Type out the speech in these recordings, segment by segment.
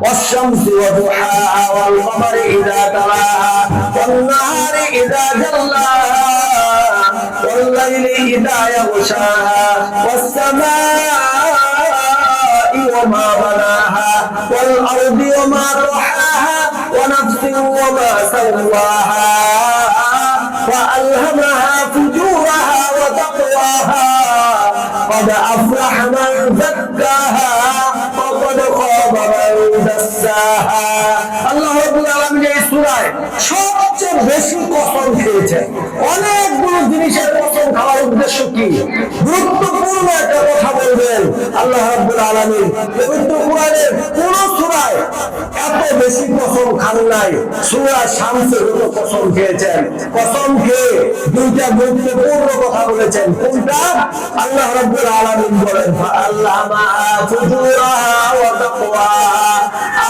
والشمس وضحاها والقمر إذا تلاها والنهار إذا جلاها والليل إذا يغشاها والسماء وما بناها والأرض وما طحاها ونفس وما سواها وألهمها فجورها وتقواها قد أفلح من زكاها. আল্লাহ রাব্বুল আলামিন গুরুত্বপূর্ণ কথা আল্লাহ বলেছেন। কোনটা? আল্লাহ রাব্বুল আলামিন বলেন ওয়া তাকওয়াহা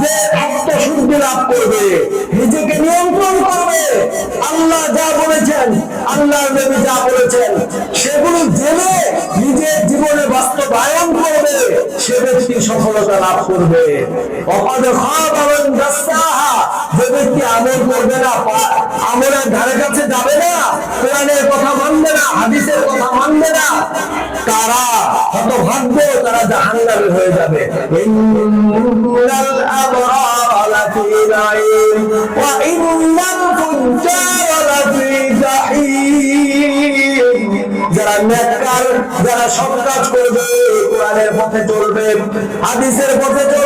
যে আত্মশুদ্ধি লাভ করবে, নিজেকে নিয়ন্ত্রণ করবে। আল্লাহ যা বলেছেন আল্লাহ যা বলেছেন, সেগুলো জেনে নিজের জীবনে বাস্তবায়ন করবে, সে ব্যক্তি সফলতা লাভ করবে। অপদ যে ব্যক্তি আমল করবে না আমলের ধারে কাছে যাবে না কোরআনের কথা মানবে না, হাদিসের কথা মানবে না। তারা হতভাগ্য, তারা জাহান্নামী হয়ে যাবে। যারা নেককার যারা সৎ কাজ করবে, কোরআনের পথে চলবে, হাদিসের পথে চলবে